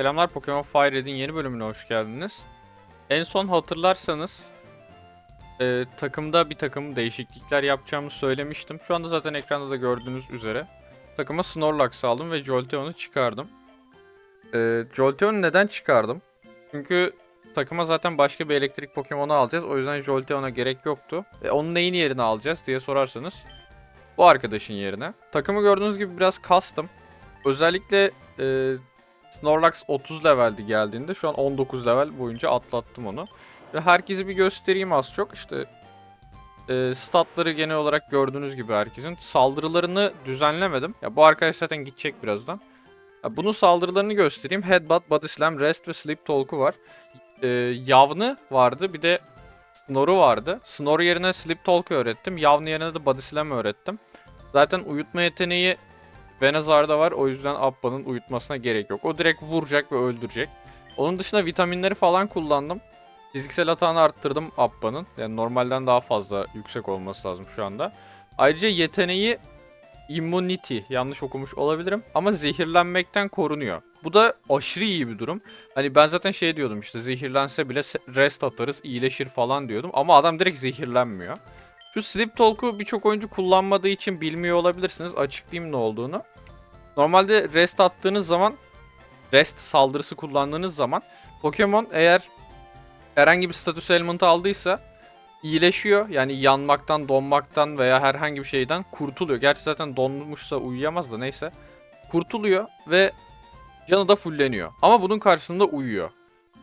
Selamlar Pokemon Fire yeni bölümüne hoş geldiniz. En son hatırlarsanız e, takımda bir takım değişiklikler yapacağımı söylemiştim. Şu anda zaten ekranda da gördüğünüz üzere takıma Snorlax aldım ve Jolteon'u çıkardım. E, Jolteon'u neden çıkardım? Çünkü takıma zaten başka bir elektrik Pokemon'u alacağız. O yüzden Jolteon'a gerek yoktu. E, onun neyin yerine alacağız diye sorarsanız bu arkadaşın yerine. Takımı gördüğünüz gibi biraz custom. Özellikle e, Snorlax 30 leveldi geldiğinde. Şu an 19 level boyunca atlattım onu. Ve herkesi bir göstereyim az çok. İşte e, statları genel olarak gördüğünüz gibi herkesin. Saldırılarını düzenlemedim. Ya bu arkadaş zaten gidecek birazdan. Ya bunun saldırılarını göstereyim. Headbutt, Body Slam, Rest ve Sleep Talk'u var. E, Yavni vardı. Bir de Snor'u vardı. Snor yerine Sleep Talk öğrettim. Yavni yerine de Body Slam öğrettim. Zaten uyutma yeteneği Venazar'da var. O yüzden Appa'nın uyutmasına gerek yok. O direkt vuracak ve öldürecek. Onun dışında vitaminleri falan kullandım. Fiziksel atağını arttırdım Appa'nın. Yani normalden daha fazla yüksek olması lazım şu anda. Ayrıca yeteneği Immunity yanlış okumuş olabilirim ama zehirlenmekten korunuyor. Bu da aşırı iyi bir durum. Hani ben zaten şey diyordum işte zehirlense bile rest atarız iyileşir falan diyordum ama adam direkt zehirlenmiyor. Şu Sleep Talk'u birçok oyuncu kullanmadığı için bilmiyor olabilirsiniz. Açıklayayım ne olduğunu. Normalde rest attığınız zaman rest saldırısı kullandığınız zaman Pokemon eğer herhangi bir status element aldıysa iyileşiyor. Yani yanmaktan, donmaktan veya herhangi bir şeyden kurtuluyor. Gerçi zaten donmuşsa uyuyamaz da neyse. Kurtuluyor ve canı da fulleniyor. Ama bunun karşısında uyuyor.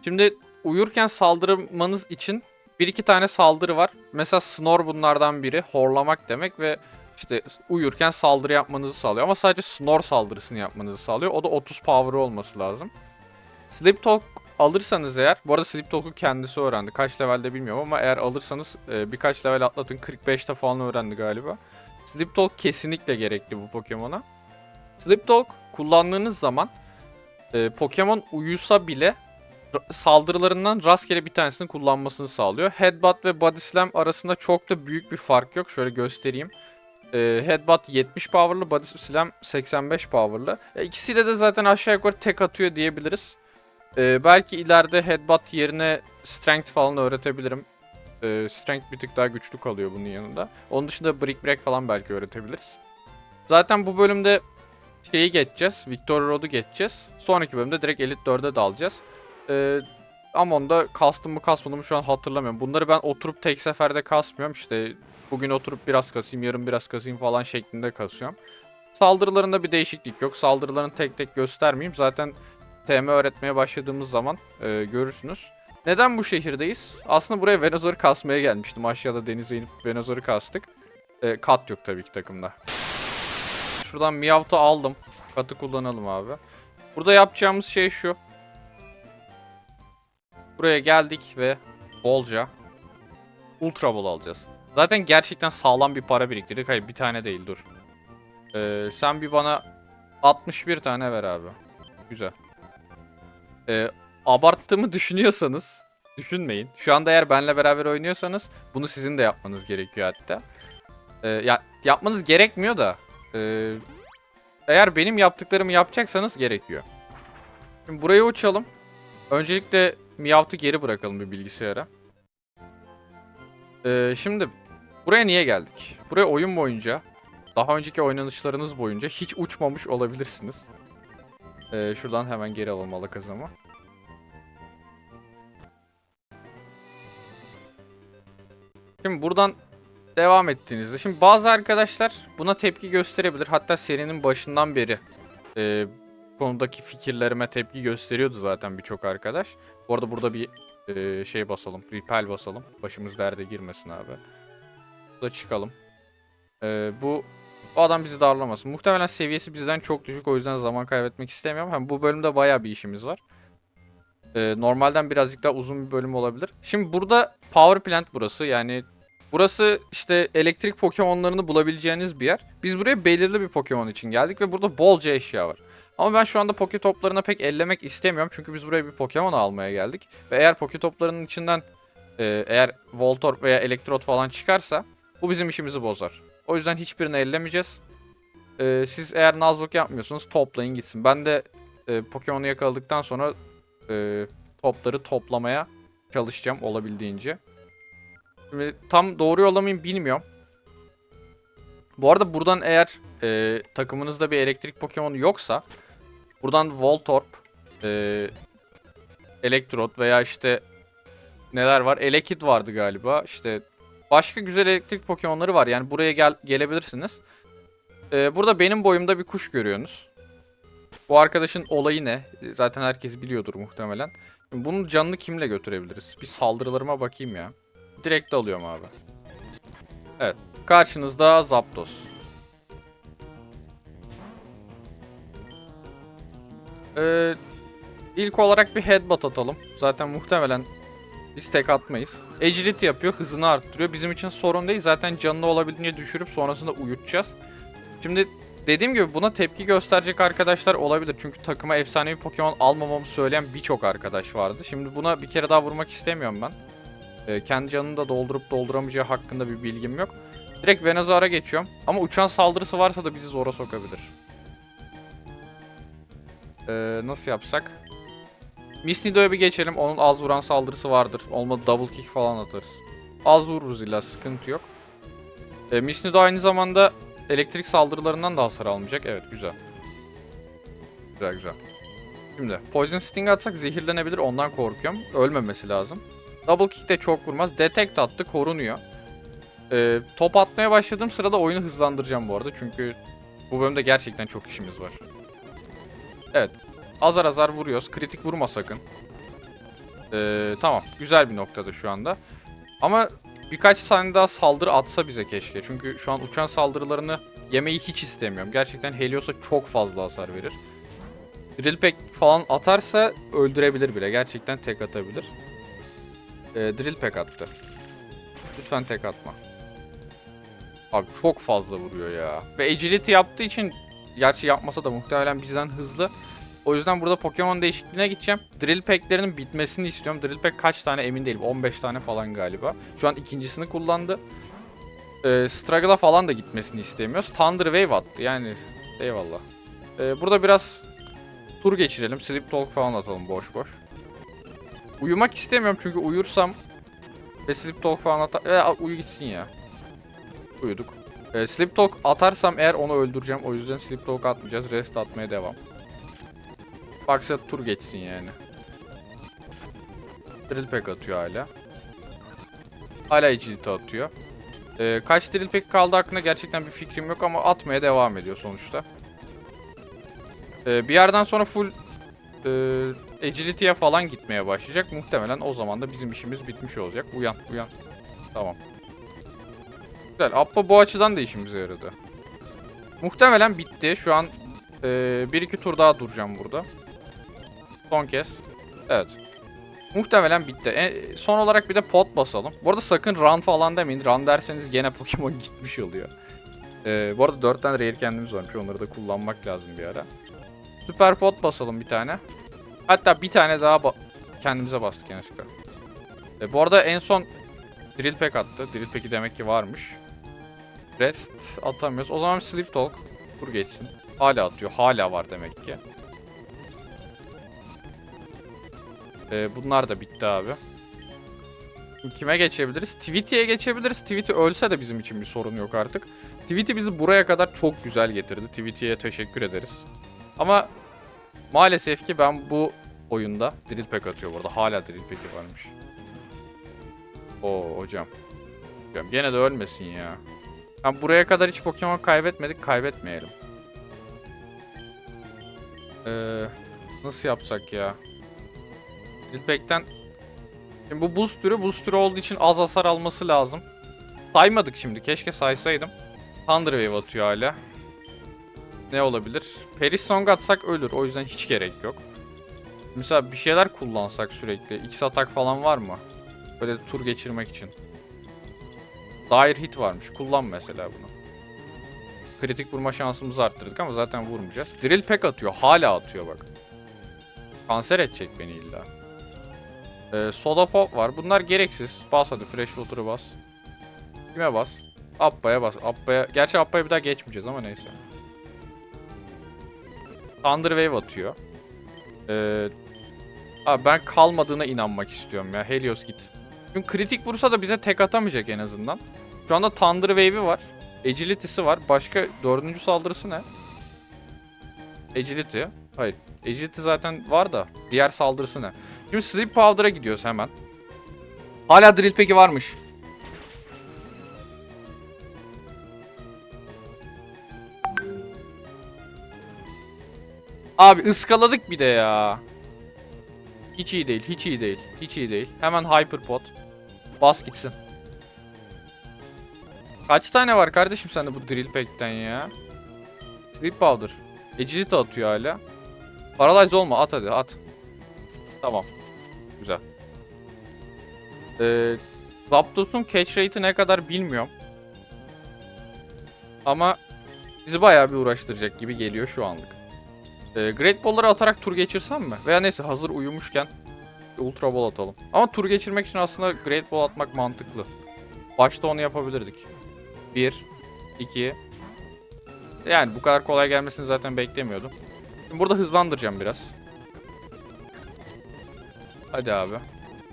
Şimdi uyurken saldırmanız için bir iki tane saldırı var. Mesela snore bunlardan biri. Horlamak demek ve işte uyurken saldırı yapmanızı sağlıyor. Ama sadece snore saldırısını yapmanızı sağlıyor. O da 30 power olması lazım. Sleep Talk alırsanız eğer, bu arada Sleep Talk'u kendisi öğrendi. Kaç levelde bilmiyorum ama eğer alırsanız e, birkaç level atlatın. 45'te falan öğrendi galiba. Sleep Talk kesinlikle gerekli bu Pokemon'a. Sleep Talk kullandığınız zaman e, Pokemon uyusa bile saldırılarından rastgele bir tanesini kullanmasını sağlıyor. Headbutt ve Body Slam arasında çok da büyük bir fark yok. Şöyle göstereyim. Ee, Headbutt 70 power'lı, Body Slam 85 power'lı. E, ikisiyle de zaten aşağı yukarı tek atıyor diyebiliriz. Ee, belki ileride Headbutt yerine Strength falan öğretebilirim. Ee, strength bir tık daha güçlü kalıyor bunun yanında. Onun dışında Brick Break falan belki öğretebiliriz. Zaten bu bölümde şeyi geçeceğiz. Victoria Road'u geçeceğiz. Sonraki bölümde direkt Elite 4'e dalacağız. Ee, Amon'da kastım mı kasmadım mı şu an hatırlamıyorum. Bunları ben oturup tek seferde kasmıyorum. İşte bugün oturup biraz kasayım, yarın biraz kasayım falan şeklinde kasıyorum. Saldırılarında bir değişiklik yok. Saldırılarını tek tek göstermeyeyim. Zaten TM öğretmeye başladığımız zaman e, görürsünüz. Neden bu şehirdeyiz? Aslında buraya Venozor'u kasmaya gelmiştim. Aşağıda denize inip Venozor'u kastık. E, kat yok tabii ki takımda. Şuradan Meowth'u aldım. Katı kullanalım abi. Burada yapacağımız şey şu. Buraya geldik ve bolca Ultra Ball alacağız. Zaten gerçekten sağlam bir para biriktirdik. Hayır bir tane değil dur. Ee, sen bir bana 61 tane ver abi. Güzel. Ee, abarttığımı düşünüyorsanız düşünmeyin. Şu anda eğer benle beraber oynuyorsanız bunu sizin de yapmanız gerekiyor hatta. Ee, ya yapmanız gerekmiyor da ee, eğer benim yaptıklarımı yapacaksanız gerekiyor. Şimdi buraya uçalım. Öncelikle Meowth'u geri bırakalım bir bilgisayara. Ee, şimdi buraya niye geldik? Buraya oyun boyunca, daha önceki oynanışlarınız boyunca hiç uçmamış olabilirsiniz. Ee, şuradan hemen geri alalım alakazamı. Şimdi buradan devam ettiğinizde, şimdi bazı arkadaşlar buna tepki gösterebilir. Hatta serinin başından beri e, konudaki fikirlerime tepki gösteriyordu zaten birçok arkadaş. Bu arada burada bir e, şey basalım. Repel basalım. Başımız derde girmesin abi. Burada çıkalım. E, bu bu adam bizi darlamasın. Muhtemelen seviyesi bizden çok düşük. O yüzden zaman kaybetmek istemiyorum. Hem bu bölümde bayağı bir işimiz var. E, normalden birazcık daha uzun bir bölüm olabilir. Şimdi burada Power Plant burası. Yani burası işte elektrik Pokemon'larını bulabileceğiniz bir yer. Biz buraya belirli bir Pokemon için geldik ve burada bolca eşya var. Ama ben şu anda Poke toplarına pek ellemek istemiyorum. Çünkü biz buraya bir Pokemon almaya geldik. Ve eğer Poke toplarının içinden e, eğer Voltorb veya Elektrot falan çıkarsa bu bizim işimizi bozar. O yüzden hiçbirini ellemeyeceğiz. E, siz eğer nazluk yapmıyorsunuz toplayın gitsin. Ben de e, Pokemon'u yakaladıktan sonra e, topları toplamaya çalışacağım olabildiğince. Şimdi tam doğru yola mıyım bilmiyorum. Bu arada buradan eğer e, takımınızda bir elektrik Pokemon yoksa buradan Voltorb, e, Elektrot veya işte neler var? Elekid vardı galiba. İşte başka güzel elektrik Pokemon'ları var. Yani buraya gel gelebilirsiniz. E, burada benim boyumda bir kuş görüyorsunuz. Bu arkadaşın olayı ne? Zaten herkes biliyordur muhtemelen. Şimdi bunun canını kimle götürebiliriz? Bir saldırılarıma bakayım ya. Direkt alıyorum abi. Evet. Karşınızda Zapdos. Ee, ilk olarak bir headbutt atalım. Zaten muhtemelen biz tek atmayız. Agility yapıyor, hızını arttırıyor. Bizim için sorun değil. Zaten canını olabildiğince düşürüp sonrasında uyutacağız. Şimdi dediğim gibi buna tepki gösterecek arkadaşlar olabilir. Çünkü takıma efsanevi Pokemon almamamı söyleyen birçok arkadaş vardı. Şimdi buna bir kere daha vurmak istemiyorum ben. Ee, kendi canını da doldurup dolduramayacağı hakkında bir bilgim yok. Direkt Venazar'a geçiyorum. Ama uçan saldırısı varsa da bizi zora sokabilir. Ee, nasıl yapsak? Miss Nido'ya bir geçelim. Onun az vuran saldırısı vardır. Olmadı double kick falan atarız. Az vururuz illa sıkıntı yok. Ee, Miss Nido aynı zamanda elektrik saldırılarından da hasar almayacak. Evet güzel. Güzel güzel. Şimdi Poison Sting atsak zehirlenebilir ondan korkuyorum. Ölmemesi lazım. Double kick de çok vurmaz. Detect attı korunuyor. Ee, top atmaya başladığım sırada oyunu hızlandıracağım bu arada. Çünkü bu bölümde gerçekten çok işimiz var. Evet. Azar azar vuruyoruz. Kritik vurma sakın. Ee, tamam. Güzel bir noktada şu anda. Ama birkaç saniye daha saldırı atsa bize keşke. Çünkü şu an uçan saldırılarını yemeyi hiç istemiyorum. Gerçekten Helios'a çok fazla hasar verir. Drill falan atarsa öldürebilir bile. Gerçekten tek atabilir. Ee, Drill attı. Lütfen tek atma. Abi çok fazla vuruyor ya. Ve agility yaptığı için gerçi yapmasa da muhtemelen bizden hızlı. O yüzden burada Pokemon değişikliğine gideceğim. Drill Pack'lerinin bitmesini istiyorum. Drill Pack kaç tane emin değilim. 15 tane falan galiba. Şu an ikincisini kullandı. Ee, Struggle'a falan da gitmesini istemiyoruz. Thunder Wave attı yani. Eyvallah. Ee, burada biraz tur geçirelim. Sleep Talk falan atalım boş boş. Uyumak istemiyorum çünkü uyursam ve Sleep Talk falan atar... E, uyu gitsin ya. Uyuduk. Ee, Sleep Talk atarsam eğer onu öldüreceğim. O yüzden Sleep Talk atmayacağız. Rest atmaya devam. Baksa tur geçsin yani. Drill Pack atıyor hala. Hala agility atıyor. Ee, kaç Drill Pack kaldı hakkında gerçekten bir fikrim yok ama atmaya devam ediyor sonuçta. Ee, bir yerden sonra full e, agility'ye falan gitmeye başlayacak. Muhtemelen o zaman da bizim işimiz bitmiş olacak. Uyan, uyan. Tamam. Güzel. Appa bu açıdan da işimize yaradı. Muhtemelen bitti. Şu an e, bir iki tur daha duracağım burada. Son kez. Evet. Muhtemelen bitti. E, son olarak bir de pot basalım. Bu arada sakın run falan demeyin. Run derseniz gene Pokemon gitmiş oluyor. E, bu arada 4 tane rare kendimiz varmış. Onları da kullanmak lazım bir ara. Süper pot basalım bir tane. Hatta bir tane daha ba- kendimize bastık yanlışlıkla. E, bu arada en son Drill Pack attı. Drill Pack'i demek ki varmış. Rest atamıyoruz. O zaman Sleep Talk. Dur geçsin. Hala atıyor. Hala var demek ki. Ee, bunlar da bitti abi. Kime geçebiliriz? Tweety'ye geçebiliriz. Tweety ölse de bizim için bir sorun yok artık. Tweety bizi buraya kadar çok güzel getirdi. Tweety'ye teşekkür ederiz. Ama maalesef ki ben bu oyunda Drill Pack atıyor burada. Hala Drill Pack'i varmış. Oo hocam. Hocam gene de ölmesin ya. Ben buraya kadar hiç Pokemon kaybetmedik. Kaybetmeyelim. Ee, nasıl yapsak ya? Drillpack'ten Şimdi bu boost türü boost türü olduğu için az hasar alması lazım. Saymadık şimdi. Keşke saysaydım. Thunder Wave atıyor hala. Ne olabilir? Paris Song atsak ölür. O yüzden hiç gerek yok. Mesela bir şeyler kullansak sürekli. X atak falan var mı? Böyle tur geçirmek için. Dair hit varmış. Kullan mesela bunu. Kritik vurma şansımızı arttırdık ama zaten vurmayacağız. Drill Pack atıyor. Hala atıyor bak. Kanser edecek beni illa. Ee, soda pop var. Bunlar gereksiz. Bas hadi fresh water'ı bas. Kime bas? Appa'ya bas. Appa'ya. Gerçi Appa'ya bir daha geçmeyeceğiz ama neyse. Thunder Wave atıyor. Ee, abi ben kalmadığına inanmak istiyorum ya. Helios git. Çünkü kritik vursa da bize tek atamayacak en azından. Şu anda Thunder Wave'i var. Agility'si var. Başka dördüncü saldırısı ne? Agility. Hayır. Agility zaten var da. Diğer saldırısı ne? Şimdi Sleep Powder'a gidiyoruz hemen. Hala Drill peki varmış. Abi ıskaladık bir de ya. Hiç iyi değil, hiç iyi değil, hiç iyi değil. Hemen Hyperpod. Bas gitsin. Kaç tane var kardeşim sende bu Drill Pack'ten ya? Sleep Powder. Agility atıyor hala. Paralyze olma at hadi at. Tamam. Güzel. Ee, Zapdos'un catch rate'i ne kadar bilmiyorum. Ama bizi bayağı bir uğraştıracak gibi geliyor şu anlık. Ee, Great Ball'ları atarak tur geçirsem mi? Veya neyse hazır uyumuşken Ultra Ball atalım. Ama tur geçirmek için aslında Great Ball atmak mantıklı. Başta onu yapabilirdik. 1, 2. Yani bu kadar kolay gelmesini zaten beklemiyordum. Şimdi burada hızlandıracağım biraz. Hadi abi.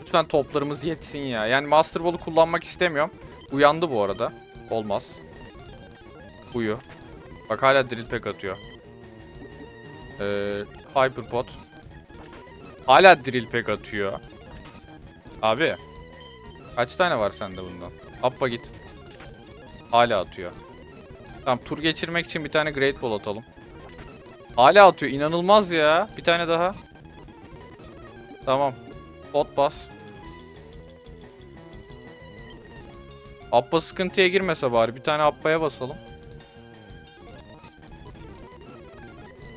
Lütfen toplarımız yetsin ya. Yani Master Ball'u kullanmak istemiyorum. Uyandı bu arada. Olmaz. Uyu. Bak hala Drill Pack atıyor. Ee, Hyperpod. Hala Drill Pack atıyor. Abi. Kaç tane var sende bundan? Appa git. Hala atıyor. Tamam tur geçirmek için bir tane Great Ball atalım. Hala atıyor. İnanılmaz ya. Bir tane daha. Tamam. Pot bas. Appa sıkıntıya girmese bari. Bir tane Appa'ya basalım.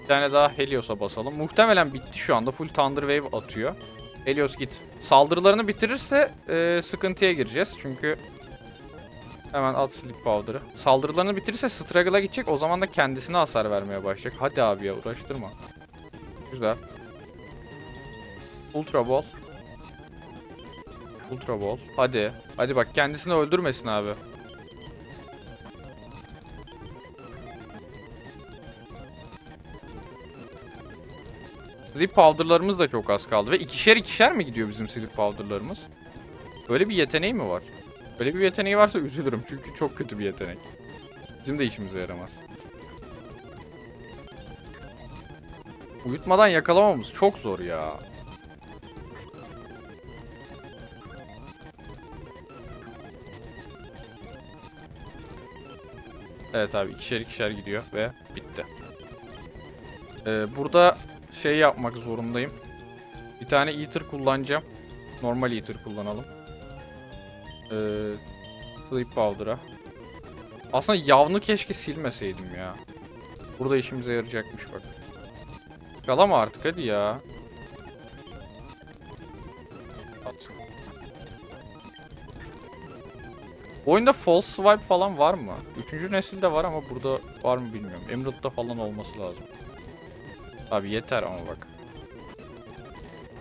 Bir tane daha Helios'a basalım. Muhtemelen bitti şu anda. Full Thunder Wave atıyor. Helios git. Saldırılarını bitirirse e, sıkıntıya gireceğiz. Çünkü hemen at Sleep Powder'ı. Saldırılarını bitirirse Struggle'a gidecek. O zaman da kendisine hasar vermeye başlayacak. Hadi abi ya uğraştırma. Güzel. Ultra Ball. Ultra Ball. Hadi. Hadi bak kendisini öldürmesin abi. Sleep powder'larımız da çok az kaldı. Ve ikişer ikişer mi gidiyor bizim sleep powder'larımız? Böyle bir yeteneği mi var? Böyle bir yeteneği varsa üzülürüm. Çünkü çok kötü bir yetenek. Bizim de işimize yaramaz. Uyutmadan yakalamamız çok zor ya. Evet abi ikişer ikişer gidiyor ve bitti. Ee, burada şey yapmak zorundayım. Bir tane Ether kullanacağım. Normal Ether kullanalım. Ee, Sleep Powder'a. Aslında yavnu keşke silmeseydim ya. Burada işimize yarayacakmış bak. Skalama artık hadi ya. At. Oyunda false swipe falan var mı? Üçüncü nesilde var ama burada var mı bilmiyorum. Emerald'da falan olması lazım. Abi yeter ama bak.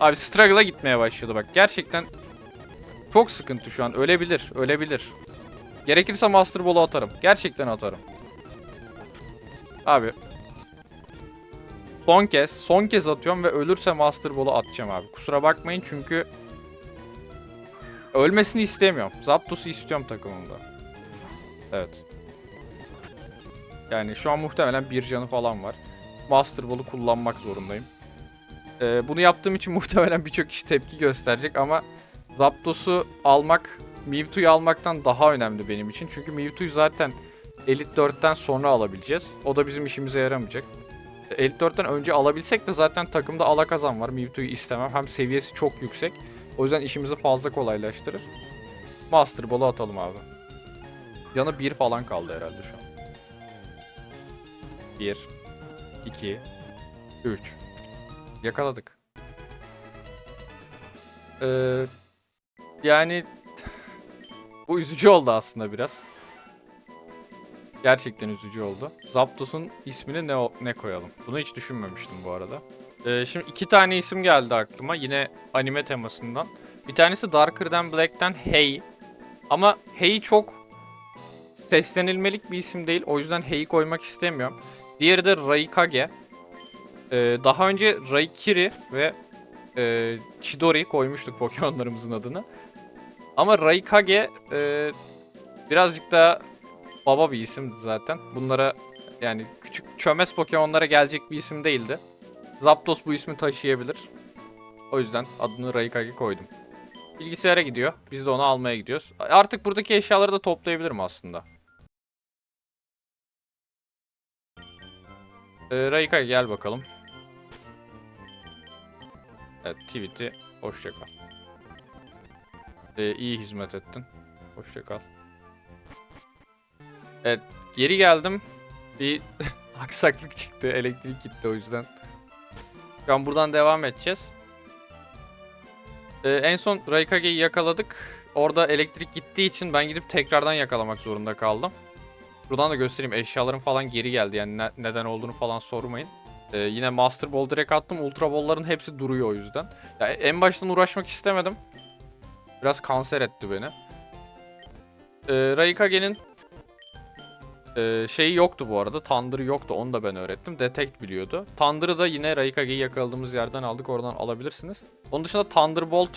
Abi struggle'a gitmeye başladı bak. Gerçekten çok sıkıntı şu an. Ölebilir, ölebilir. Gerekirse Master Ball'u atarım. Gerçekten atarım. Abi. Son kez, son kez atıyorum ve ölürse Master Ball'u atacağım abi. Kusura bakmayın çünkü ölmesini istemiyorum. Zapdos'u istiyorum takımımda. Evet. Yani şu an muhtemelen bir canı falan var. Master Ball'u kullanmak zorundayım. Ee, bunu yaptığım için muhtemelen birçok kişi tepki gösterecek ama Zapdos'u almak Mewtwo'yu almaktan daha önemli benim için. Çünkü Mewtwo'yu zaten Elite 4'ten sonra alabileceğiz. O da bizim işimize yaramayacak. Elite 4'ten önce alabilsek de zaten takımda alakazam var. Mewtwo'yu istemem. Hem seviyesi çok yüksek. O yüzden işimizi fazla kolaylaştırır. Master Ball'u atalım abi. Yanı 1 falan kaldı herhalde şu an. 1 2 3 Yakaladık. Ee, yani bu üzücü oldu aslında biraz. Gerçekten üzücü oldu. Zapdos'un ismini ne ne koyalım? Bunu hiç düşünmemiştim bu arada. Ee, şimdi iki tane isim geldi aklıma yine anime temasından. Bir tanesi Darker Black'ten Hey. Ama Hey çok seslenilmelik bir isim değil. O yüzden Hey'i koymak istemiyorum. Diğeri de Raikage. Ee, daha önce Raikiri ve e, Chidori koymuştuk Pokemon'larımızın adını. Ama Raikage e, birazcık daha baba bir isimdi zaten. Bunlara yani küçük çömez Pokemon'lara gelecek bir isim değildi. Zapdos bu ismi taşıyabilir. O yüzden adını Raikage koydum. Bilgisayara gidiyor. Biz de onu almaya gidiyoruz. Artık buradaki eşyaları da toplayabilirim aslında. Ee, Raikage gel bakalım. Evet tweet'i hoşça Ee, iyi hizmet ettin. Hoşça kal. Evet geri geldim. Bir aksaklık çıktı. Elektrik gitti o yüzden. Şu an buradan devam edeceğiz. Ee, en son Raikage'yi yakaladık. Orada elektrik gittiği için ben gidip tekrardan yakalamak zorunda kaldım. Buradan da göstereyim. Eşyalarım falan geri geldi. Yani ne- neden olduğunu falan sormayın. Ee, yine Master Ball direkt attım. Ultra Ball'ların hepsi duruyor o yüzden. Ya en baştan uğraşmak istemedim. Biraz kanser etti beni. Ee, Raikage'nin ee, şeyi yoktu bu arada. Thunder'ı yoktu. Onu da ben öğrettim. Detect biliyordu. Thunder'ı da yine Raikage'yi yakaladığımız yerden aldık. Oradan alabilirsiniz. Onun dışında Thunderbolt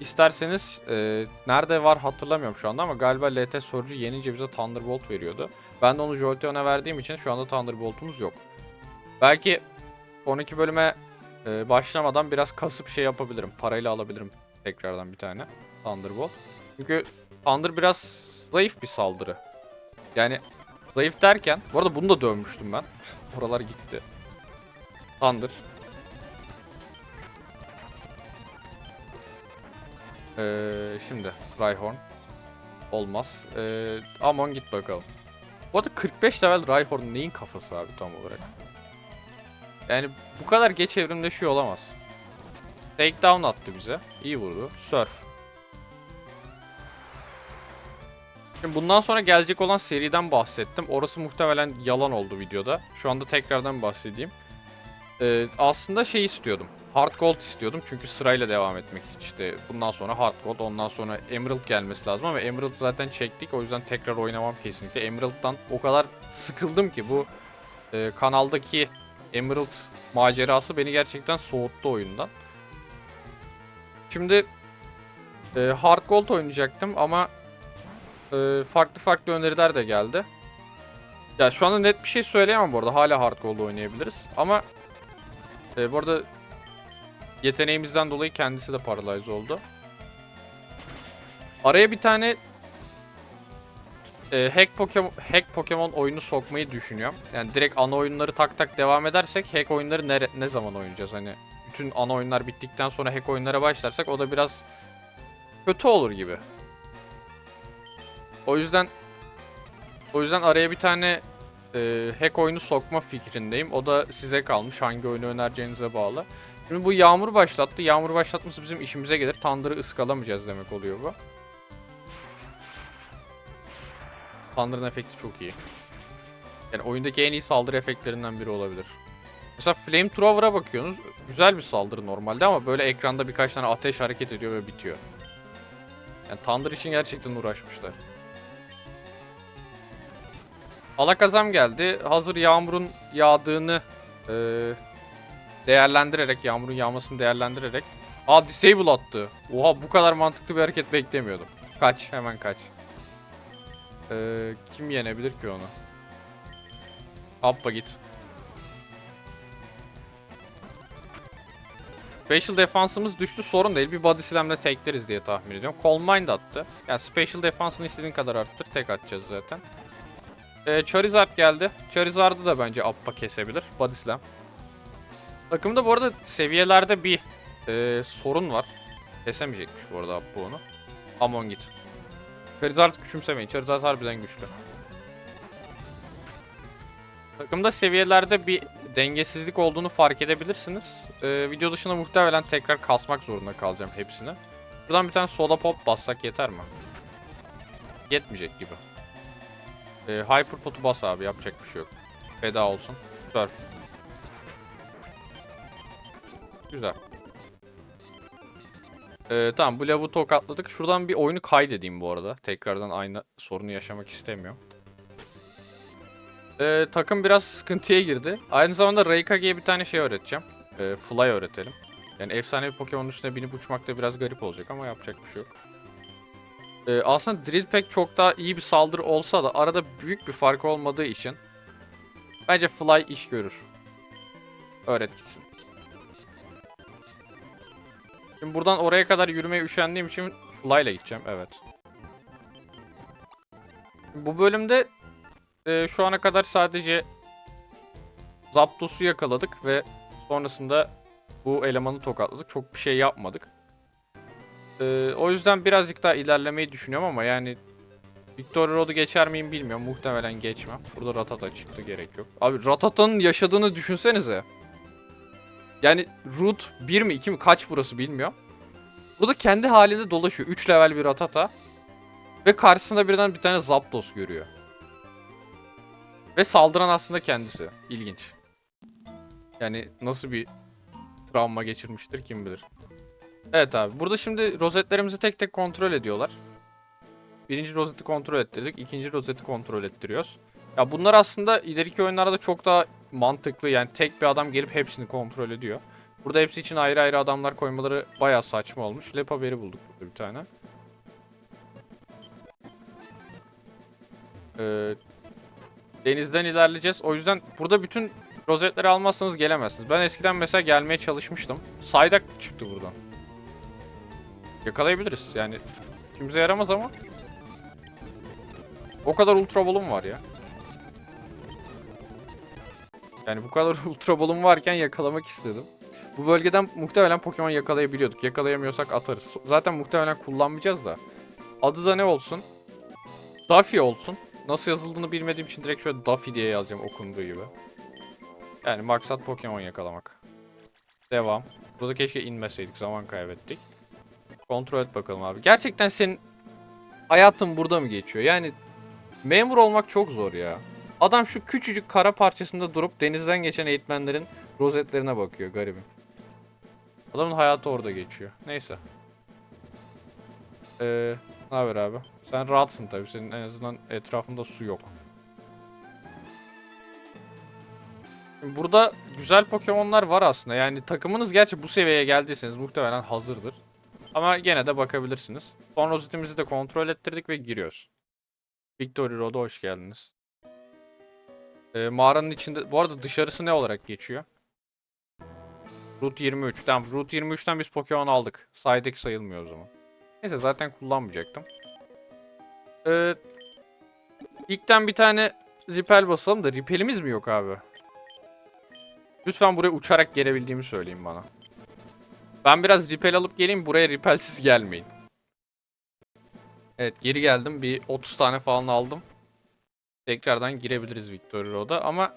isterseniz e, nerede var hatırlamıyorum şu anda ama galiba LT Surge'u yenince bize Thunderbolt veriyordu. Ben de onu Jolteon'a verdiğim için şu anda Thunderbolt'umuz yok. Belki 12 bölüme e, başlamadan biraz kasıp şey yapabilirim. Parayla alabilirim tekrardan bir tane Thunderbolt. Çünkü Thunder biraz zayıf bir saldırı. Yani zayıf derken, bu arada bunu da dövmüştüm ben. Oralar gitti. Thunder. Ee, şimdi Rhyhorn. Olmaz. Ee, Amon git bakalım. Bu arada 45 level Rhyhorn neyin kafası abi tam olarak? Yani bu kadar geç evrimleşiyor olamaz. Takedown attı bize. İyi vurdu. Surf. Şimdi bundan sonra gelecek olan seriden bahsettim. Orası muhtemelen yalan oldu videoda. Şu anda tekrardan bahsedeyim. Ee, aslında şey istiyordum. Hard Gold istiyordum çünkü sırayla devam etmek işte bundan sonra Hard Gold ondan sonra Emerald gelmesi lazım ama Emerald zaten çektik o yüzden tekrar oynamam kesinlikle. Emerald'dan o kadar sıkıldım ki bu e, kanaldaki Emerald macerası beni gerçekten soğuttu oyundan. Şimdi e, Hard Gold oynayacaktım ama e, farklı farklı öneriler de geldi. Ya şu anda net bir şey söyleyemem bu arada. Hala Hard Gold oynayabiliriz. Ama e, bu arada yeteneğimizden dolayı kendisi de paralyze oldu. Araya bir tane e, hack Pokemon hack Pokemon oyunu sokmayı düşünüyorum. Yani direkt ana oyunları tak tak devam edersek hack oyunları ne, ne zaman oynayacağız? Hani bütün ana oyunlar bittikten sonra hack oyunlara başlarsak o da biraz kötü olur gibi. O yüzden o yüzden araya bir tane e, hack oyunu sokma fikrindeyim. O da size kalmış. Hangi oyunu önereceğinize bağlı. Şimdi bu yağmur başlattı. Yağmur başlatması bizim işimize gelir. Thunder'ı ıskalamayacağız demek oluyor bu. Thunder'ın efekti çok iyi. Yani oyundaki en iyi saldırı efektlerinden biri olabilir. Mesela Flamethrower'a bakıyorsunuz. Güzel bir saldırı normalde ama böyle ekranda birkaç tane ateş hareket ediyor ve bitiyor. Yani Thunder için gerçekten uğraşmışlar. Alakazam geldi. Hazır yağmurun yağdığını e, değerlendirerek, yağmurun yağmasını değerlendirerek. Aa disable attı. Oha bu kadar mantıklı bir hareket beklemiyordum. Kaç, hemen kaç. Ee, kim yenebilir ki onu? Appa git. Special defansımız düştü sorun değil. Bir body slam'le tekleriz diye tahmin ediyorum. Calm Mind attı. Yani special defansını istediğin kadar arttır. Tek atacağız zaten. Ee, Charizard geldi. Charizard'ı da bence Appa kesebilir. Body slam. Takımda bu arada seviyelerde bir e, sorun var. Kesemeyecekmiş bu arada Appa onu. Amon git. Charizard küçümsemeyin. Charizard harbiden güçlü. Takımda seviyelerde bir dengesizlik olduğunu fark edebilirsiniz. Ee, video dışında muhtemelen tekrar kasmak zorunda kalacağım hepsini. Buradan bir tane soda pop bassak yeter mi? Yetmeyecek gibi. Ee, Hyper potu bas abi yapacak bir şey yok. Feda olsun. Surf. Güzel. Ee, tamam bu lavu tokatladık. Şuradan bir oyunu kaydedeyim bu arada. Tekrardan aynı sorunu yaşamak istemiyorum. Ee, takım biraz sıkıntıya girdi. Aynı zamanda Raikage'ye bir tane şey öğreteceğim. Ee, fly öğretelim. Yani efsane bir Pokemon'un üstüne binip uçmak da biraz garip olacak ama yapacak bir şey yok. Ee, aslında Drill Peck çok daha iyi bir saldırı olsa da arada büyük bir fark olmadığı için bence Fly iş görür. Öğret gitsin. Şimdi buradan oraya kadar yürümeye üşendiğim için Fly ile gideceğim. Evet. Bu bölümde e, şu ana kadar sadece Zapdos'u yakaladık ve sonrasında bu elemanı tokatladık. Çok bir şey yapmadık. E, o yüzden birazcık daha ilerlemeyi düşünüyorum ama yani Victoria Road'u geçer miyim bilmiyorum. Muhtemelen geçmem. Burada Ratata çıktı gerek yok. Abi Ratata'nın yaşadığını düşünsenize. Yani Route 1 mi 2 mi kaç burası bilmiyorum. Burada kendi halinde dolaşıyor. 3 level bir Ratata. Ve karşısında birden bir tane Zapdos görüyor. Ve saldıran aslında kendisi. İlginç. Yani nasıl bir travma geçirmiştir kim bilir. Evet abi. Burada şimdi rozetlerimizi tek tek kontrol ediyorlar. Birinci rozeti kontrol ettirdik. ikinci rozeti kontrol ettiriyoruz. Ya bunlar aslında ileriki oyunlarda çok daha mantıklı. Yani tek bir adam gelip hepsini kontrol ediyor. Burada hepsi için ayrı ayrı adamlar koymaları bayağı saçma olmuş. Lep haberi bulduk burada bir tane. Ee, denizden ilerleyeceğiz. O yüzden burada bütün rozetleri almazsanız gelemezsiniz. Ben eskiden mesela gelmeye çalışmıştım. Saydak çıktı buradan. Yakalayabiliriz. Yani kimse yaramaz ama. O kadar ultra volum var ya. Yani bu kadar ultra volum varken yakalamak istedim. Bu bölgeden muhtemelen Pokemon yakalayabiliyorduk. Yakalayamıyorsak atarız. Zaten muhtemelen kullanmayacağız da. Adı da ne olsun? Daffy olsun. Nasıl yazıldığını bilmediğim için direkt şöyle Daffy diye yazacağım okunduğu gibi. Yani maksat Pokemon yakalamak. Devam. Burada keşke inmeseydik. Zaman kaybettik. Kontrol et bakalım abi. Gerçekten senin hayatın burada mı geçiyor? Yani memur olmak çok zor ya. Adam şu küçücük kara parçasında durup denizden geçen eğitmenlerin rozetlerine bakıyor garibim. Adamın hayatı orada geçiyor. Neyse. Ee, ne haber abi? Sen rahatsın tabii. Senin en azından etrafında su yok. Burada güzel Pokemon'lar var aslında. Yani takımınız gerçi bu seviyeye geldiyseniz muhtemelen hazırdır. Ama gene de bakabilirsiniz. Son rozetimizi de kontrol ettirdik ve giriyoruz. Victory Road'a hoş geldiniz. Ee, mağaranın içinde... Bu arada dışarısı ne olarak geçiyor? Route 23. Tamam Route 23'ten biz Pokemon aldık. Saydık sayılmıyor o zaman. Neyse zaten kullanmayacaktım. Ee, ilkten bir tane repel basalım da repelimiz mi yok abi? Lütfen buraya uçarak gelebildiğimi söyleyin bana. Ben biraz repel alıp geleyim buraya repelsiz gelmeyin. Evet geri geldim. Bir 30 tane falan aldım. Tekrardan girebiliriz Victory Road'a ama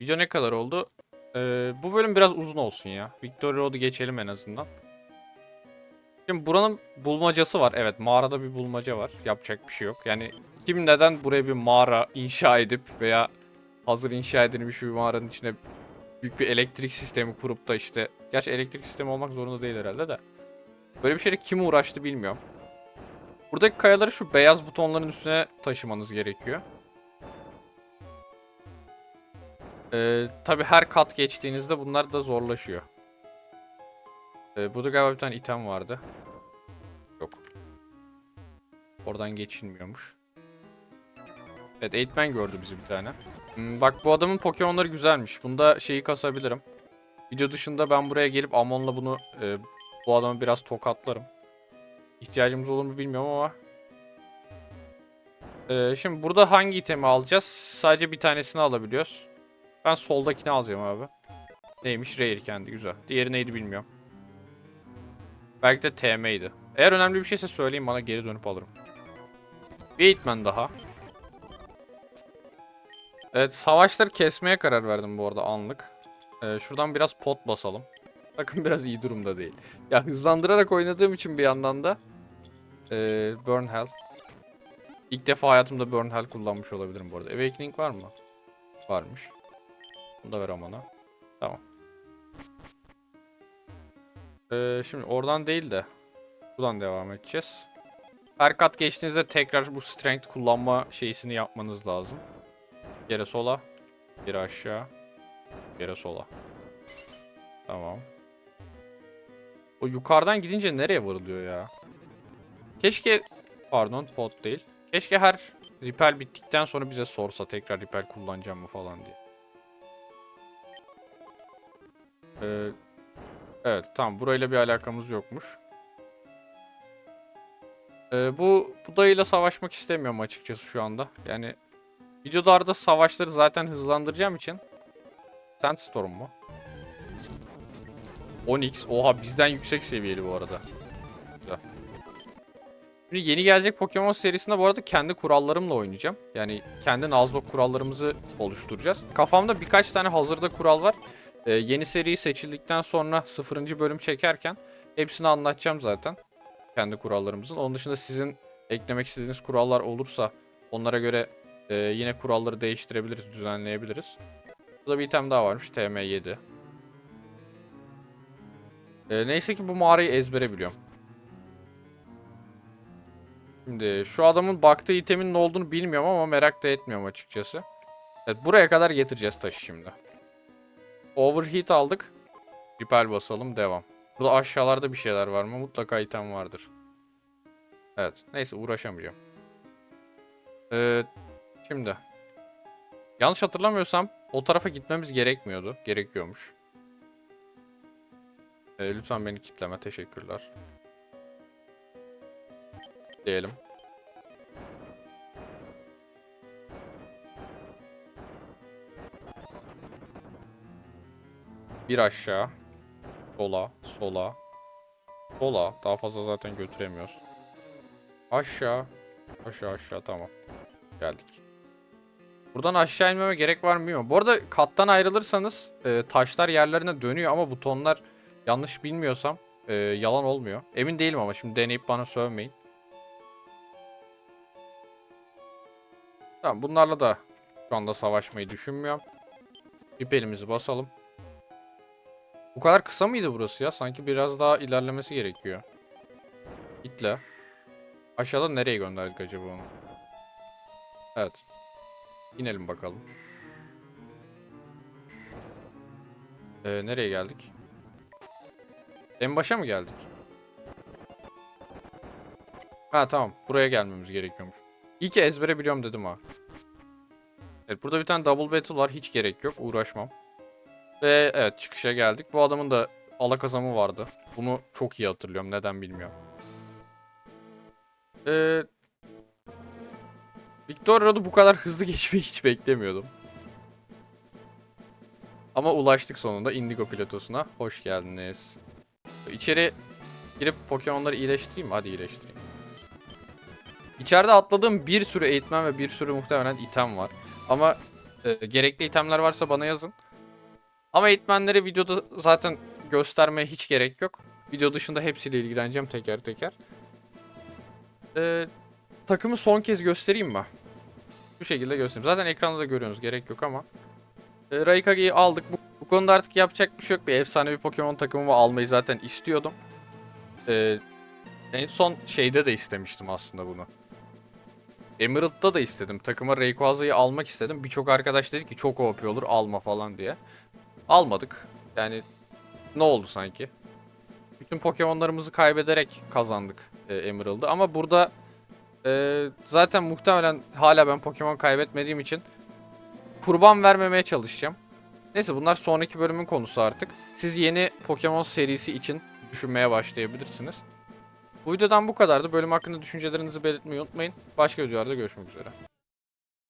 video ne kadar oldu? Ee, bu bölüm biraz uzun olsun ya. Victory Road'u geçelim en azından. Şimdi buranın bulmacası var. Evet mağarada bir bulmaca var. Yapacak bir şey yok. Yani kim neden buraya bir mağara inşa edip veya hazır inşa edilmiş bir mağaranın içine büyük bir elektrik sistemi kurup da işte... Gerçi elektrik sistemi olmak zorunda değil herhalde de. Böyle bir şeyle kim uğraştı bilmiyorum. Buradaki kayaları şu beyaz butonların üstüne taşımanız gerekiyor. Ee, tabii her kat geçtiğinizde bunlar da zorlaşıyor. Ee, burada galiba bir tane item vardı. Yok. Oradan geçilmiyormuş. Evet eğitmen gördü bizi bir tane. Hmm, bak bu adamın Pokemon'ları güzelmiş. Bunda şeyi kasabilirim. Video dışında ben buraya gelip Amon'la bunu e, bu adamı biraz tokatlarım. İhtiyacımız olur mu bilmiyorum ama. Ee, şimdi burada hangi itemi alacağız? Sadece bir tanesini alabiliyoruz. Ben soldakini alacağım abi. Neymiş? Rare kendi güzel. Diğeri neydi bilmiyorum. Belki de TM'ydi. Eğer önemli bir şeyse söyleyin bana geri dönüp alırım. Bir eğitmen daha. Evet savaşları kesmeye karar verdim bu arada anlık. Ee, şuradan biraz pot basalım. Bakın biraz iyi durumda değil. Ya hızlandırarak oynadığım için bir yandan da ee, Burn Hell. İlk defa hayatımda Burn Hell kullanmış olabilirim bu arada. Awakening var mı? Varmış. Bunu da ver amana. Tamam. Ee, şimdi oradan değil de buradan devam edeceğiz. Her kat geçtiğinizde tekrar bu strength kullanma şeysini yapmanız lazım. Yere sola. Bir aşağı. Yere sola. Tamam. O yukarıdan gidince nereye varılıyor ya? Keşke... Pardon pot değil. Keşke her ripel bittikten sonra bize sorsa tekrar ripel kullanacağım mı falan diye. Ee, evet tamam burayla bir alakamız yokmuş. Ee, bu bu dayıyla savaşmak istemiyorum açıkçası şu anda. Yani videolarda savaşları zaten hızlandıracağım için. Sandstorm mu? Onyx. Oha bizden yüksek seviyeli bu arada. Şimdi yeni gelecek Pokemon serisinde bu arada kendi kurallarımla oynayacağım. Yani kendi Nuzlocke kurallarımızı oluşturacağız. Kafamda birkaç tane hazırda kural var. Ee, yeni seri seçildikten sonra 0. bölüm çekerken hepsini anlatacağım zaten. Kendi kurallarımızın. Onun dışında sizin eklemek istediğiniz kurallar olursa onlara göre e, yine kuralları değiştirebiliriz, düzenleyebiliriz. Burada bir item daha varmış. TM7. Ee, neyse ki bu mağarayı ezbere biliyorum. Şimdi şu adamın baktığı itemin ne olduğunu bilmiyorum ama merak da etmiyorum açıkçası. Evet buraya kadar getireceğiz taşı şimdi. Overheat aldık. Ripel basalım devam. Burada aşağılarda bir şeyler var mı? Mutlaka item vardır. Evet neyse uğraşamayacağım. Ee, şimdi. Yanlış hatırlamıyorsam o tarafa gitmemiz gerekmiyordu. Gerekiyormuş. Ee, lütfen beni kitleme. Teşekkürler. Diyelim. Bir aşağı. Sola. Sola. Sola. Daha fazla zaten götüremiyoruz. Aşağı. Aşağı aşağı tamam. Geldik. Buradan aşağı inmeme gerek var mı bilmiyorum. Bu arada kattan ayrılırsanız e, taşlar yerlerine dönüyor ama butonlar yanlış bilmiyorsam e, yalan olmuyor. Emin değilim ama şimdi deneyip bana sövmeyin. Tamam bunlarla da şu anda savaşmayı düşünmüyorum. İp elimizi basalım. Bu kadar kısa mıydı burası ya? Sanki biraz daha ilerlemesi gerekiyor. İtle. Aşağıda nereye gönderdik acaba onu? Evet. İnelim bakalım. Ee, nereye geldik? En başa mı geldik? Ha tamam. Buraya gelmemiz gerekiyormuş. İyi ki ezbere biliyorum dedim ha. Evet burada bir tane double battle var. Hiç gerek yok. Uğraşmam. Ve evet çıkışa geldik. Bu adamın da alakazamı vardı. Bunu çok iyi hatırlıyorum. Neden bilmiyorum. Ee, Victoria Road'u bu kadar hızlı geçmeyi hiç beklemiyordum. Ama ulaştık sonunda Indigo Platosu'na. Hoş geldiniz. İçeri girip Pokemon'ları iyileştireyim mi? Hadi iyileştireyim. İçeride atladığım bir sürü eğitmen ve bir sürü muhtemelen item var. Ama e, gerekli itemler varsa bana yazın. Ama eğitmenleri videoda zaten göstermeye hiç gerek yok. Video dışında hepsiyle ilgileneceğim teker teker. Ee, takımı son kez göstereyim mi? Bu şekilde göstereyim. Zaten ekranda da görüyorsunuz gerek yok ama. E, Raikage'yi aldık. Bu, bu konuda artık yapacak bir şey yok. Bir efsane bir Pokemon takımımı almayı zaten istiyordum. Ee, en son şeyde de istemiştim aslında bunu. Emerald'da da istedim. Takıma Rayquaza'yı almak istedim. Birçok arkadaş dedi ki çok OP olur alma falan diye. Almadık. Yani ne oldu sanki? Bütün Pokemon'larımızı kaybederek kazandık e, Emerald'ı. Ama burada e, zaten muhtemelen hala ben Pokemon kaybetmediğim için kurban vermemeye çalışacağım. Neyse bunlar sonraki bölümün konusu artık. Siz yeni Pokemon serisi için düşünmeye başlayabilirsiniz. Bu videodan bu kadardı. Bölüm hakkında düşüncelerinizi belirtmeyi unutmayın. Başka videolarda görüşmek üzere.